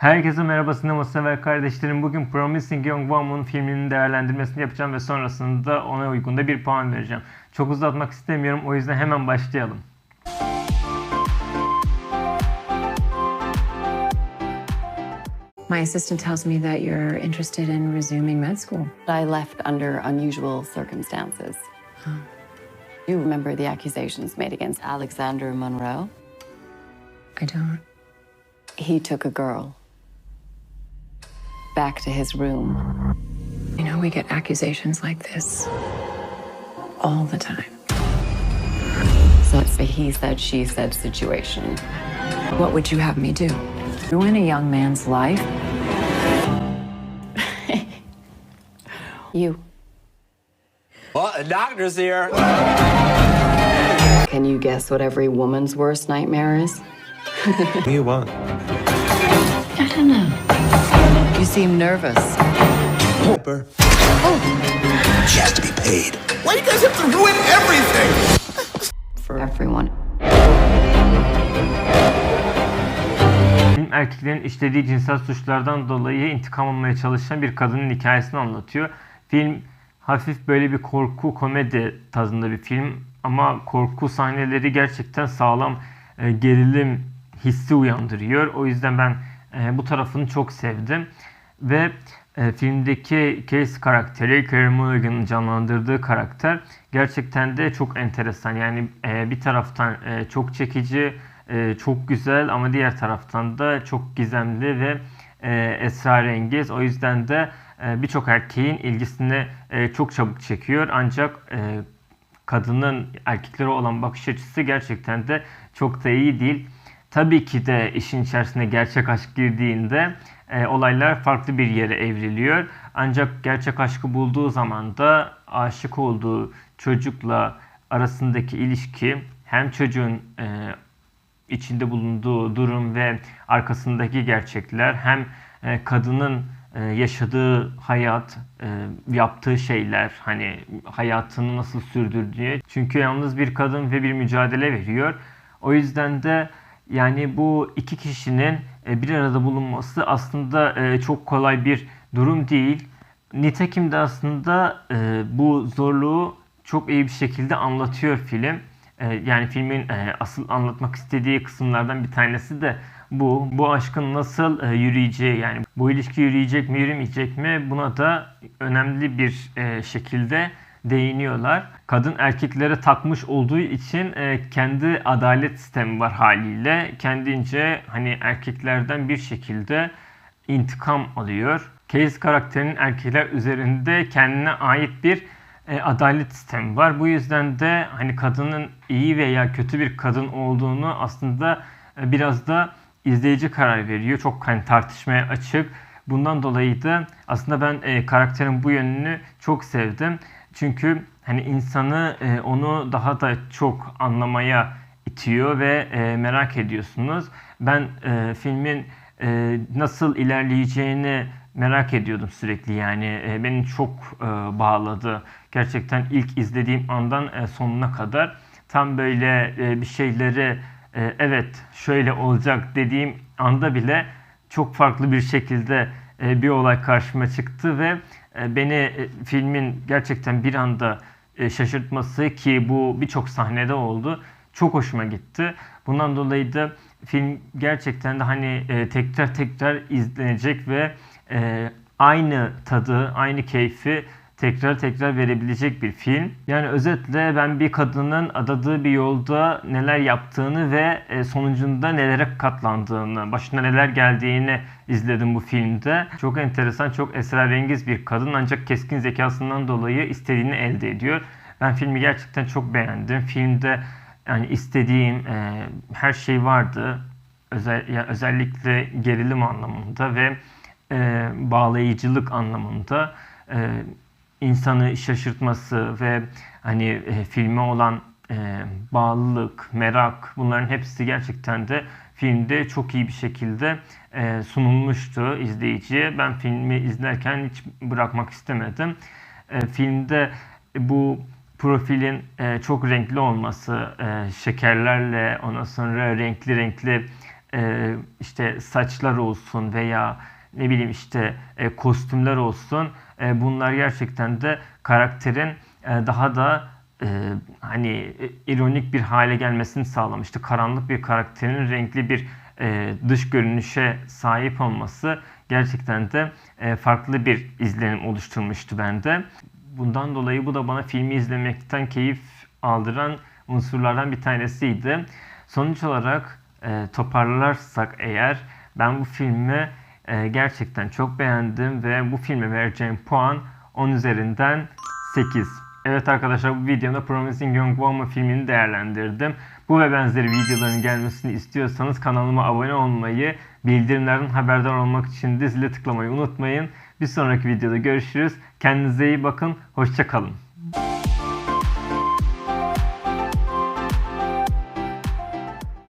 Herkese merhaba sinema sever kardeşlerim. Bugün Promising Young Woman filminin değerlendirmesini yapacağım ve sonrasında ona uygun da bir puan vereceğim. Çok uzatmak istemiyorum o yüzden hemen başlayalım. My assistant tells me that you're interested in resuming med school. I left under unusual circumstances. You remember the accusations made against Alexander Monroe? I don't. He took a girl back to his room. You know, we get accusations like this all the time. So it's a he said, she said situation. What would you have me do? Ruin a young man's life? You. Well, the doctor's here. Can you guess what every woman's worst nightmare is? What do you want? I don't know. You seem nervous. Pepper. She has to be paid. Why you guys have to ruin everything? For everyone. Film erkeklerin işlediği cinsel suçlardan dolayı intikam almaya çalışan bir kadının hikayesini anlatıyor. Film hafif böyle bir korku komedi tadında bir film ama korku sahneleri gerçekten sağlam e, gerilim hissi uyandırıyor. O yüzden ben e, bu tarafını çok sevdim. Ve e, filmdeki Case karakteri, Carey Mulligan'ın canlandırdığı karakter gerçekten de çok enteresan. Yani e, bir taraftan e, çok çekici, e, çok güzel ama diğer taraftan da çok gizemli ve e, esrarengiz. O yüzden de e, birçok erkeğin ilgisini e, çok çabuk çekiyor. Ancak e, kadının erkeklere olan bakış açısı gerçekten de çok da iyi değil. Tabii ki de işin içerisine gerçek aşk girdiğinde e, olaylar farklı bir yere evriliyor. Ancak gerçek aşkı bulduğu zaman da aşık olduğu çocukla arasındaki ilişki hem çocuğun e, içinde bulunduğu durum ve arkasındaki gerçekler hem e, kadının e, yaşadığı hayat, e, yaptığı şeyler, hani hayatını nasıl sürdürdüğü. Çünkü yalnız bir kadın ve bir mücadele veriyor. O yüzden de yani bu iki kişinin e, bir arada bulunması aslında e, çok kolay bir durum değil. Nitekim de aslında e, bu zorluğu çok iyi bir şekilde anlatıyor film. Yani filmin asıl anlatmak istediği kısımlardan bir tanesi de bu. Bu aşkın nasıl yürüyeceği yani bu ilişki yürüyecek mi yürümeyecek mi buna da önemli bir şekilde değiniyorlar. Kadın erkeklere takmış olduğu için e, kendi adalet sistemi var haliyle. Kendince hani erkeklerden bir şekilde intikam alıyor. Case karakterinin erkekler üzerinde kendine ait bir e, adalet sistemi var. Bu yüzden de hani kadının iyi veya kötü bir kadın olduğunu aslında e, biraz da izleyici karar veriyor. Çok hani tartışmaya açık. Bundan dolayı da aslında ben e, karakterin bu yönünü çok sevdim. Çünkü hani insanı e, onu daha da çok anlamaya itiyor ve e, merak ediyorsunuz. Ben e, filmin e, nasıl ilerleyeceğini merak ediyordum sürekli yani. E, beni çok e, bağladı. Gerçekten ilk izlediğim andan e, sonuna kadar. Tam böyle e, bir şeyleri e, evet şöyle olacak dediğim anda bile çok farklı bir şekilde bir olay karşıma çıktı ve e, beni e, filmin gerçekten bir anda e, şaşırtması ki bu birçok sahnede oldu çok hoşuma gitti. Bundan dolayı da film gerçekten de hani e, tekrar tekrar izlenecek ve e, aynı tadı, aynı keyfi tekrar tekrar verebilecek bir film. Yani özetle ben bir kadının adadığı bir yolda neler yaptığını ve e, sonucunda nelere katlandığını, başına neler geldiğini izledim bu filmde. Çok enteresan, çok esrarengiz bir kadın ancak keskin zekasından dolayı istediğini elde ediyor. Ben filmi gerçekten çok beğendim. Filmde yani istediğim e, her şey vardı. Özel, ya özellikle gerilim anlamında ve e, bağlayıcılık anlamında e, insanı şaşırtması ve hani e, filme olan e, bağlılık, merak bunların hepsi gerçekten de filmde çok iyi bir şekilde e, sunulmuştu izleyiciye. Ben filmi izlerken hiç bırakmak istemedim. E, filmde bu profilin e, çok renkli olması, e, şekerlerle ondan sonra renkli renkli e, işte saçlar olsun veya ne bileyim işte e, kostümler olsun e, bunlar gerçekten de karakterin e, daha da e, hani e, ironik bir hale gelmesini sağlamıştı. Karanlık bir karakterin renkli bir e, dış görünüşe sahip olması gerçekten de e, farklı bir izlenim oluşturmuştu bende. Bundan dolayı bu da bana filmi izlemekten keyif aldıran unsurlardan bir tanesiydi. Sonuç olarak e, toparlarsak eğer ben bu filmi e, gerçekten çok beğendim ve bu filme vereceğim puan 10 üzerinden 8. Evet arkadaşlar bu videomda Promising Young Woman filmini değerlendirdim. Bu ve benzeri videoların gelmesini istiyorsanız kanalıma abone olmayı, bildirimlerden haberdar olmak için de zile tıklamayı unutmayın. Bir sonraki videoda görüşürüz. Kendinize iyi bakın. Hoşçakalın.